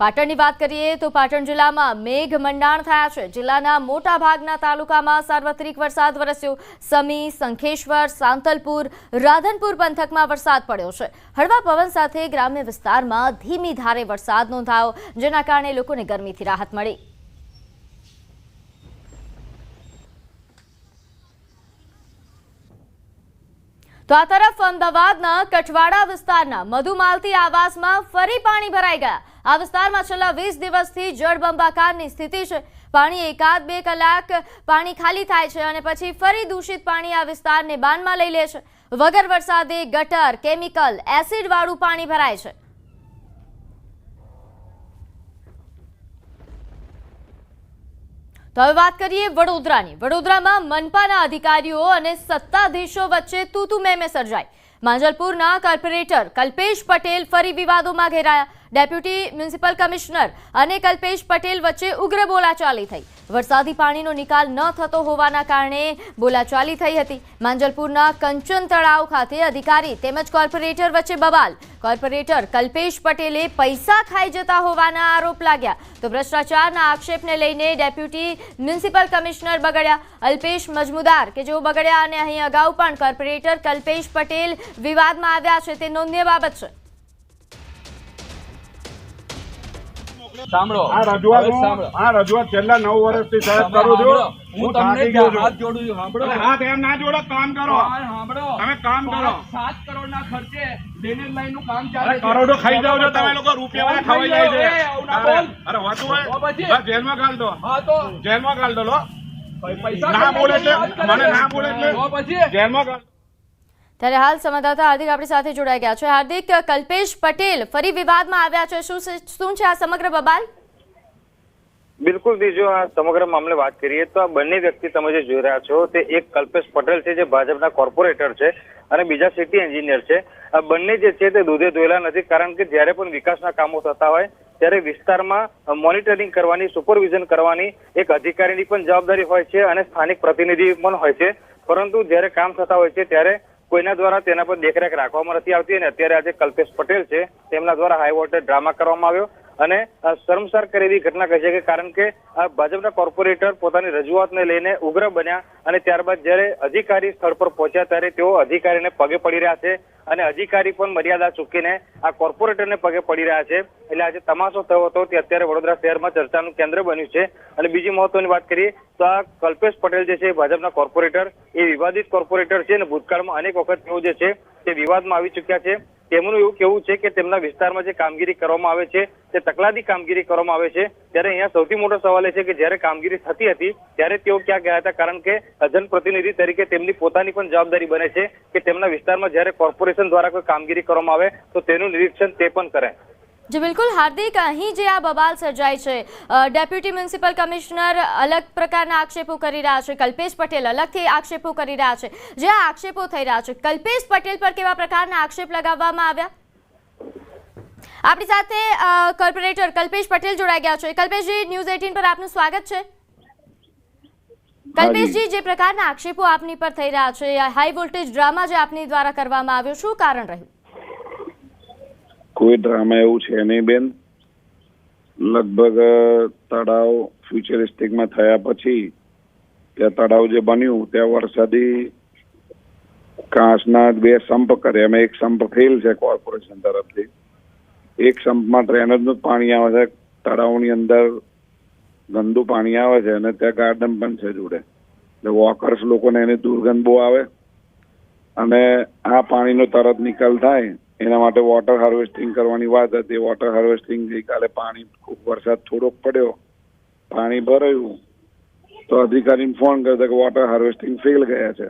પાટણની વાત કરીએ તો પાટણ જિલ્લામાં મેઘ મંડાણ થયા છે. જિલ્લાના મોટા ભાગના તાલુકામાં સાર્વત્રિક વરસાદ વરસ્યો. સમી, શંખેશ્વર, સાંતલપુર, રાધનપુર પંથકમાં વરસાદ પડ્યો છે. હળવા પવન સાથે ગ્રામ્ય વિસ્તારમાં ધીમી ધારે વરસાદ નોંધાયો, જેના કારણે લોકોને ગરમીથી રાહત મળી. તો આ તરફ અમદાવાદના કઠવાડા વિસ્તારના મધુમાલતી આવાસમાં ફરી પાણી ભરાઈ ગયા. આ વિસ્તારમાં છેલ્લા વીસ દિવસથી જળબંબાકારની સ્થિતિ છે. પાણી એકાદ બે કલાક પાણી ખાલી થાય છે અને પછી ફરી દૂષિત પાણી આ વિસ્તારને બાનમાં લઈ લે છે. વગર વરસાદે ગટર, કેમિકલ, એસિડવાળું પાણી ભરાય છે. હવે વાત કરીએ વડોદરાની. વડોદરામાં મનપાના અધિકારીઓ અને સત્તાધીશો વચ્ચે તૂતુ મેમે સર્જાઈ. માંજલપુરના કોર્પોરેટર કલ્પેશ પટેલ ફરી વિવાદોમાં ઘેરાયા. ડેપ્યુટી મ્યુનિસિપલ કમિશનર અને કલ્પેશ પટેલ વચ્ચે ઉગ્ર બોલાચાલી થઈ. વરસાદી પાણીનો નિકાલ ન થતો હોવાના કારણે બોલાચાલી થઈ હતી. માંજલપુરના કંચન તળાવ ખાતે અધિકારી તેમજ કોર્પોરેટર વચ્ચે બબાલ કોર્પોરેટર કલ્પેશ પટેલે પૈસા ખાઈ જતા હોવાના આરોપ લાગ્યા. તો ભ્રષ્ટાચારના આક્ષેપને લઈને ડેપ્યુટી મ્યુનિસિપલ કમિશનર બગડ્યા. અલ્પેશ મજમુદાર, કે જેઓ બગડ્યા અને અહીં અગાઉ પણ કોર્પોરેટર કલ્પેશ પટેલ વિવાદમાં આવ્યા છે, તે નોંધ્ય બાબત છે. સાંભળો. આ રજૂઆત હવે હું સાંભળો. આ રજૂઆત છેલ્લા નવ વર્ષથી સાહેબ કરું છું. હું હું તમને થાકી ગયો છું. હાથ જોડું છું સાંભળો. હાથ એમ ના જોડો કામ કરો. સાંભળો. તમે કામ કરો. પાંચ- સાત કરોડના ખર્ચે ડ્રેનેજ લાઈનનું કામ ચાલે કરોડો ખાઈ જાવ છો તમે લોકો રૂપિયા જાય અરે હોય જેલમાં ગાળ દો. હા તો. જેલમાં ગાળ દો લો. પૈસા ના બોલે જાય છે. મને ના બોલે છે. જેલમાં ગાળ ત્યારે હાલ સંવાદદાતા હાર્દિક આપણી સાથે જોડાઈ ગયા છે. હાર્દિક, કલ્પેશ પટેલ ફરી વિવાદમાં આવ્યા છે. શું શું છે આ સમગ્ર બબાલ? બિલકુલ બીજો આ સમગ્ર મામલે વાત કરીએ તો આ બંને વ્યક્તિ તમે જે જોઈ રહ્યા છો તે એક કલ્પેશ પટેલ છે જે ભાજપના કોર્પોરેટર છે અને બીજા સિટી એન્જિનિયર છે. આ બંને જે છે તે દૂધે ધોયેલા નથી કારણ કે જ્યારે પણ વિકાસના કામો થતા હોય ત્યારે વિસ્તારમાં મોનિટરિંગ કરવાની, સુપરવિઝન કરવાની એક અધિકારીની પણ જવાબદારી હોય છે અને સ્થાનિક પ્રતિનિધિ પણ હોય છે. પરંતુ જ્યારે કામ થતા હોય છે ત્યારે કોઈના દ્વારા તેના પર દેખરેખ રાખવામાં નથી આવતી અને અત્યારે આજે કલ્પેશ પટેલ છે, તેમના દ્વારા હાઈ ડ્રામા કરવામાં આવ્યો અને શરમસાર કરે એવી ઘટના કહી છે કારણ કે ભાજપના કોર્પોરેટર પોતાની રજૂઆતને લઈને ઉગ્ર બન્યા અને ત્યારબાદ જ્યારે અધિકારી સ્થળ પર પહોંચ્યા ત્યારે તેઓ અધિકારીને પગે પડી રહ્યા છે અને અધિકારી પણ મર્યાદા ચૂકીને આ કોર્પોરેટરને પગે પડી રહ્યા છે. એટલે આજે તમાશો થયો હતો તે અત્યારે વડોદરા શહેરમાં ચર્ચાનું કેન્દ્ર બન્યું છે. અને બીજી મહત્વની વાત કરીએ કલ્પેશ પટેલ જે છે ભાજપના કોર્પોરેટર, એ વિવાદિત કોર્પોરેટર છે અને ભૂતકાળમાં અનેક વખત તેઓ જે છે તે વિવાદમાં આવી ચૂક્યા છે. તેમનું એવું કેવું છે કે તેમના વિસ્તારમાં જે કામગીરી કરવામાં આવે છે, તે તકલાદી કામગીરી કરવામાં આવે છે. ત્યારે અહીંયા સૌથી મોટો સવાલ એ છે કે જ્યારે કામગીરી થતી હતી, ત્યારે તેઓ ક્યાં ગયા હતા? કારણ કે જનપ્રતિનિધિ તરીકે તેમની પોતાની પણ જવાબદારી બને છે કે તેમના વિસ્તારમાં જ્યારે કોર્પોરેશન દ્વારા કોઈ કામગીરી કરવામાં આવે, તો તેનું નિરીક્ષણ તે પણ કરે. જી બિલકુલ. હાર્દિક અહીં જે આ બબાલ સર્જાય છે ડેપ્યુટી મ્યુનિસિપલ કમિશનર અલગ પ્રકારના આક્ષેપો કરી રહ્યા છે. કલ્પેશ પટેલ અલગથી આક્ષેપો કરી રહ્યા છે. જે આ આક્ષેપો થઈ રહ્યા છે કલ્પેશ પટેલ પર કેવા પ્રકારના આક્ષેપ લગાવવામાં આવ્યા? આપણી સાથે કોર્પોરેટર કલ્પેશ પટેલ જોડાઈ ગયા છે. કલ્પેશજી ન્યૂઝ એટીન પર આપનું સ્વાગત છે. કલ્પેશજી જે પ્રકારના આક્ષેપો આપની પર થઈ રહ્યા છે હાઈ વોલ્ટેજ ડ્રામા જે આપની દ્વારા કરવામાં આવ્યો શું કારણ રહ્યું? કોઈ ડ્રામા એવું છે નહીં બેન. લગભગ તળાવ ફ્યુચરિસ્ટિકમાં થયા પછી, ત્યાં તળાવ જે બન્યું, ત્યાં વરસાદી કાંસના બે સંપ કરે અમે એક સંપ ફેલ છે કોર્પોરેશન તરફથી. એક સંપમાં ડ્રેનેજનું પાણી આવે છે. તળાવની અંદર ગંદુ પાણી આવે છે અને ત્યાં ગાર્ડન પણ છે જોડે. એટલે વોકર્સ લોકોને એની દુર્ગંધ બહુ આવે. અને આ પાણીનો તરત નિકાલ થાય. એના માટે વોટર હાર્વેસ્ટિંગ કરવાની વાત હતી. વોટર હાર્વેસ્ટિંગ ગઈકાલે પાણી, ખૂબ વરસાદ થોડોક પડ્યો. પાણી ભરાયું. તો અધિકારીને ફોન કર્યો કે વોટર હાર્વેસ્ટિંગ ફેલ ગયા છે.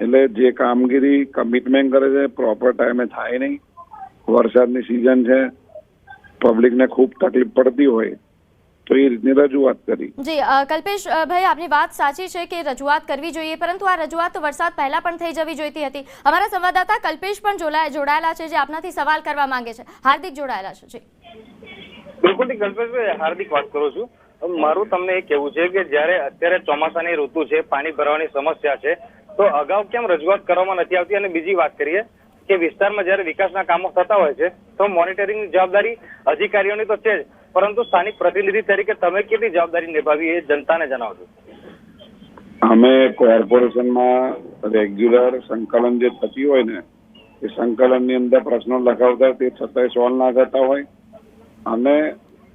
એટલે જે કામગીરી કમિટમેન્ટ કરે છે પ્રોપર ટાઈમે થાય નહીં. વરસાદની સિઝન છે. પબ્લિકને ખૂબ તકલીફ પડતી હોય. તો એ રીતની રજૂઆત કરી. જી કલ્પેશ ભાઈ આપની વાત સાચી છે કે રજૂઆત કરવી જોઈએ પરંતુ આ રજૂઆત વરસાદ પહેલા પણ થઈ જવી જોઈતી હતી. અમારા સંવાદદાતા કલ્પેશ પણ જોડાય- જોડાયેલા છે જે આપનાથી સવાલ કરવા માંગે છે. હાર્દિક જોડાયેલા છે જી. બિલકુલ કલ્પેશભાઈ હાર્દિક વાત કરું છું. મારું તમને એ કહેવું છે કે જ્યારે અત્યારે ચોમાસાની ઋતુ છે પાણી ભરવાની સમસ્યા છે તો અગાઉ કેમ રજૂઆત કરવામાં નથી આવતી? અને બીજી વાત કરીએ કે વિસ્તારમાં જ્યારે વિકાસના કામો થતા હોય છે તો મોનિટરિંગની જવાબદારી અધિકારીઓની તો છે જ. પરંતુ સ્થાનિક પ્રતિનિધિ તરીકે તમે કેટલી જવાબદારી નિભાવી એ જનતાને જણાવજો. અમે કોર્પોરેશનમાં રેગ્યુલર સંકલન જે થતી હોય ને એ સંકલનની અંદર પ્રશ્નો લખાવતા તે છતાંય સોલ્વ ના થતા હોય. અને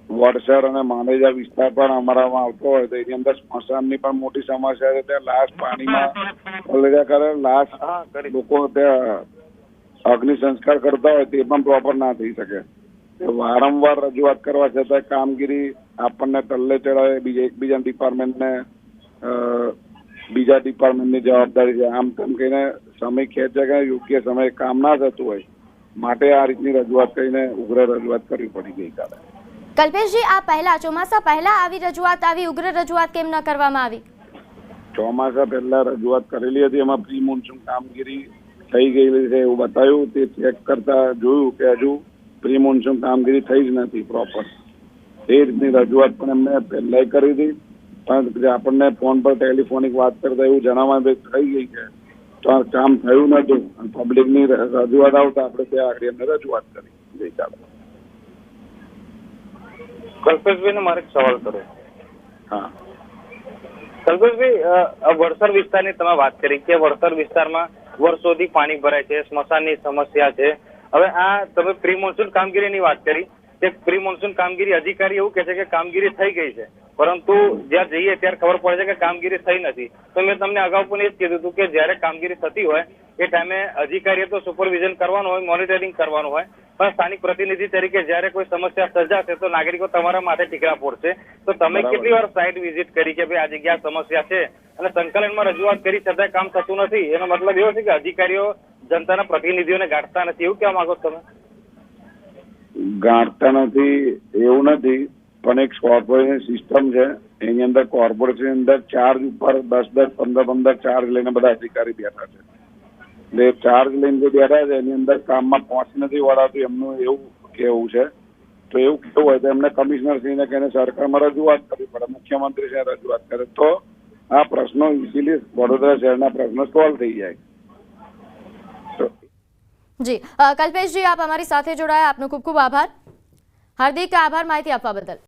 વડસર અને માનેજા વિસ્તાર પણ અમારામાં આવતો હોય તો એની અંદર સ્મશાનની પણ મોટી સમસ્યા છે. ત્યાં લાશ પાણીમાં પલળ્યા કરે લાશ લોકો ત્યાં અગ્નિ સંસ્કાર કરતા હોય તે પણ પ્રોપર ના થઈ શકે. વારંવાર રજૂઆત કરવા છતાં કામગીરી આપણને ટલ્લે ચડાવે બીજા એકબીજા ડિપાર્ટમેન્ટને બીજા ડિપાર્ટમેન્ટની જવાબદારી છે. આમ તેમ કહીને સમય ખેંચે કે યોગ્ય સમયે કામ ના થતું હોય માટે આ રીતની રજૂઆત કરીને ઉગ્ર રજૂઆત કરવી પડી ગઈકાલે. કલ્પેશજી આ પહેલા ચોમાસા પહેલા આવી રજૂઆત આવી ઉગ્ર રજૂઆત કેમ ન કરવામાં આવી? ચોમાસા પહેલા રજૂઆત કરેલી હતી એમાં પ્રી મોન્સૂન કામગીરી થઈ ગયેલી છે એવું બતાવ્યું તે ચેક કરતા જોયું કે હજુ પ્રી મોન્સૂન કામગીરી થઈ જ નથી પ્રોપર એ રીતની રજૂઆત પણ એમને પહેલાય કરી હતી. પણ આપણને ફોન પર ટેલિફોનિક વાત કરતા એવું જણાવવા થઈ ગઈ આ કામ થયું નતું પબ્લિકની રજૂઆત આવતા આપણે ત્યાં આગળ એમને રજૂઆત કરી. ગઈકાલે કલ્પેશભાઈ મારે સવાલ કરો હા. કલ્પેશભાઈ આ વડસર વિસ્તારની તમે વાત કરી કે વડસર વિસ્તારમાં વર્ષોથી પાણી ભરાય છે સ્મશાનની સમસ્યા છે હવે આ તમે પ્રી મોન્સૂન કામગીરીની વાત કરી કે પ્રી મોન્સૂન કામગીરી અધિકારી એવું કહે છે કે કામગીરી થઈ ગઈ છે. પરંતુ જ્યાં જઈએ ત્યારે ખબર પડે છે કે કામગીરી થઈ નથી. તો મેં તમને અગાઉ પણ એ જ કીધું હતું કે જયારે કામગીરી થતી હોય એ ટાઈમે અધિકારીએ તો સુપરવિઝન કરવાનું હોય મોનિટરિંગ કરવાનું હોય. પણ સ્થાનિક પ્રતિનિધિ તરીકે જ્યારે કોઈ સમસ્યા સર્જાશે તો નાગરિકો તમારા માથે ટીકરા ફોડશે. તો તમે કેટલી વાર સાઇટ વિઝિટ કરી કે ભાઈ આ જગ્યા સમસ્યા છે? અને સંકલનમાં રજૂઆત કરી છતાં કામ થતું નથી. એનો મતલબ એવો છે કે અધિકારીઓ જનતાના પ્રતિનિધિઓને ગાંઠતા નથી, એવું કહેવા માંગો તમે? ગાંઠતા નથી, એવું નથી, પણ એક કોર્પોરેશન સિસ્ટમ છે, એની અંદર કોર્પોરેશન અંદર ચાર્જ ઉપર દસ દસ, પંદર પંદર ચાર્જ લઈને બધા અધિકારી બેઠા છે. એટલે ચાર્જ લઈને જે બેઠા છે, એની અંદર કામમાં પહોંચી નથી વળાતું, એમનું એવું કેવું છે. તો એવું કેવું હોય તો એમને કમિશનર શ્રીને કહીને સરકારમાં રજૂઆત કરવી પડે, મુખ્યમંત્રી શ્રી રજૂઆત કરે. તો આ પ્રશ્નો ઇઝીલી વડોદરા શહેરના પ્રશ્નો સોલ્વ થઈ જાય. જી. કલ્પેશજી, આપ અમારી સાથે જોડાયા. આપનો ખૂબ ખૂબ આભાર. હાર્દિક આભાર માહિતી આપવા બદલ.